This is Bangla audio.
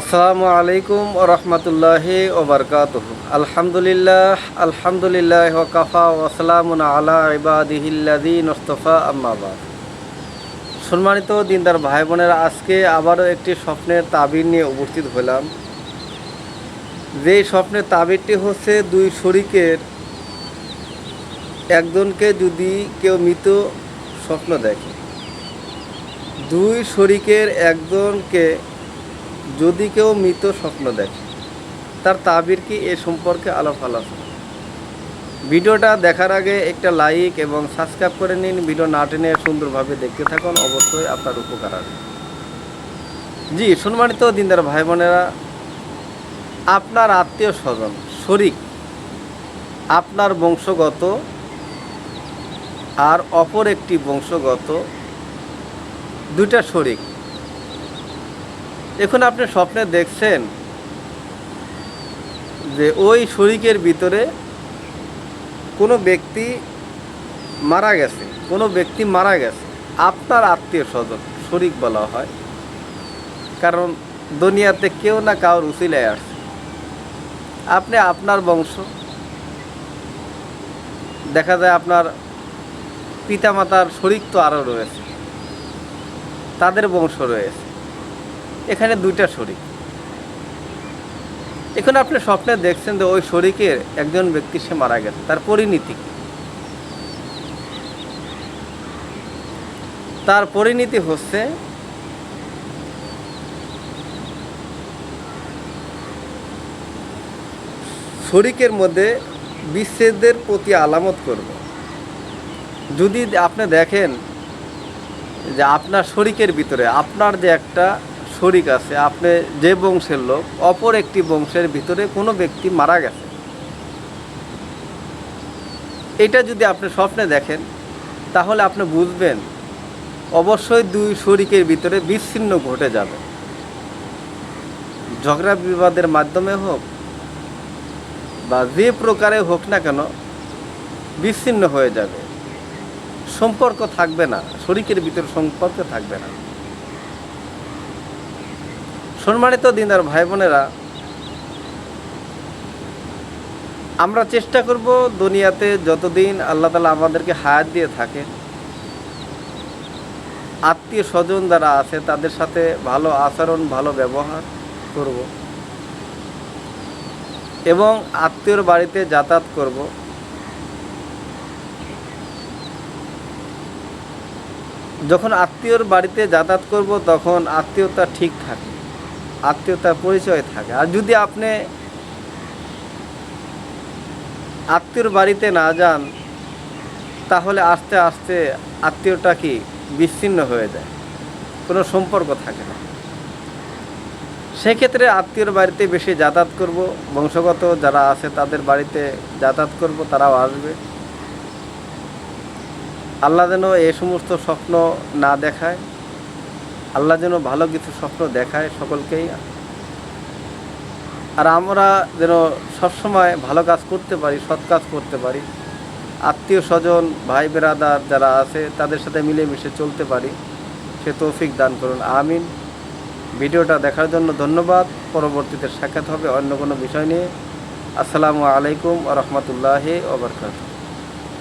আসসালামু আলাইকুম ও রহমতুল্লাহি ওবরকাত আলহামদুলিল্লাহ আলহামদুলিল্লাহ ওকাফা ওসালামুন আলা ইবাদিহিল্লাদিন ওস্তফা আম্মাবাদ সম্মানিত দিনদার ভাই বোনেরা আজকে আবারও একটি স্বপ্নের তাবির নিয়ে উপস্থিত হলাম। যেই স্বপ্নের তাবিরটি হচ্ছে দুই শরিকের একজনকে যদি কেউ মৃত স্বপ্ন দেখে, দুই শরিকের একজনকে যদি কেউ মৃত স্বপ্ন দেখে, তার তাবির কি এ সম্পর্কে আলাপ আলোচনা? ভিডিওটা দেখার আগে একটা লাইক এবং সাবস্ক্রাইব করে নিন। ভিডিও না টেনে সুন্দরভাবে দেখতে থাকুন, অবশ্যই আপনার উপকার আসবে। জি, সম্মানিত দিনদার ভাই বোনেরা, আপনার আত্মীয় স্বজন শরিক, আপনার বংশগত আর অপর একটি বংশগত দুইটা শরিক এখন আপনি স্বপ্নে দেখছেন যে ওই শরিকের ভিতরে কোনো ব্যক্তি মারা গেছে, কোনো ব্যক্তি মারা গেছে। আপনার আত্মীয় স্বজন, শরিক বলা হয়। কারণ দুনিয়াতে কেউ না কারোর উচিলায় আসছে। আপনি আপনার বংশ। দেখা যায় আপনার পিতামাতার শরিক তো আরও রয়েছে। তাদের বংশ রয়েছে। এখানে দুইটা শরিক এখন আপনি স্বপ্নে দেখছেন যে ওই শরিকের একজন ব্যক্তি সে মারা গেছে, তার পরিণীতি? তার পরিণীতি হচ্ছে শরিকের মধ্যে বিচ্ছেদের প্রতি আলামত করব যদি আপনি দেখেন যে আপনার শরিকের ভিতরে, আপনার যে একটা শরিক আছে, আপনি যে বংশের লোক, অপর একটি বংশের ভিতরে কোনো ব্যক্তি মারা গেছে। এটা যদি আপনি স্বপ্নে দেখেন, তাহলে আপনি বুঝবেন, অবশ্যই দুই শরিকের ভিতরে বিচ্ছিন্ন ঘটে যাবে। ঝগড়া বিবাদের মাধ্যমে হোক, বা যে প্রকারে হোক না কেন, বিচ্ছিন্ন হয়ে যাবে। সম্পর্ক থাকবে না, শরিকের ভিতরে সম্পর্ক থাকবে না। সম্মানিত দিনার ভাই বোনেরা, আমরা চেষ্টা করব দুনিয়াতে যতদিন আল্লাহ তালা আমাদেরকে হায়াত দিয়ে থাকে, আত্মীয় স্বজন যারা আছে তাদের সাথে ভালো আচরণ, ভালো ব্যবহার করব এবং আত্মীয়র বাড়িতে যাতায়াত করব। যখন আত্মীয়র বাড়িতে যাতায়াত করব তখন আত্মীয়তা ঠিক থাকে। আত্মীয়তার পরিচয় থাকে। আর যদি আপনি আত্মীয়র বাড়িতে না যান, তাহলে আস্তে আস্তে আত্মীয়টা কি বিচ্ছিন্ন হয়ে যায়। কোনো সম্পর্ক থাকে না। সেক্ষেত্রে আত্মীয়র বাড়িতে বেশি যাতায়াত করব। বংশগত যারা আছে তাদের বাড়িতে যাতায়াত করব, তারাও আসবে। আল্লাহ যেন এ সমস্ত স্বপ্ন না দেখায়। আল্লাহ যেন ভালো কিছু স্বপ্ন দেখায় সকলকেই। আর আমরা যেন সবসময় ভালো কাজ করতে পারি, সৎ কাজ করতে পারি। আত্মীয় স্বজন, ভাই বেরাদার যারা আছে, তাদের সাথে মিলেমিশে চলতে পারি। সে তৌফিক দান করুন। আমিন। ভিডিওটা দেখার জন্য ধন্যবাদ। পরবর্তীতে সাক্ষাৎ হবে অন্য কোনো বিষয় নিয়ে। আসসালামু আলাইকুম রহমতুল্লাহি ওবরকাত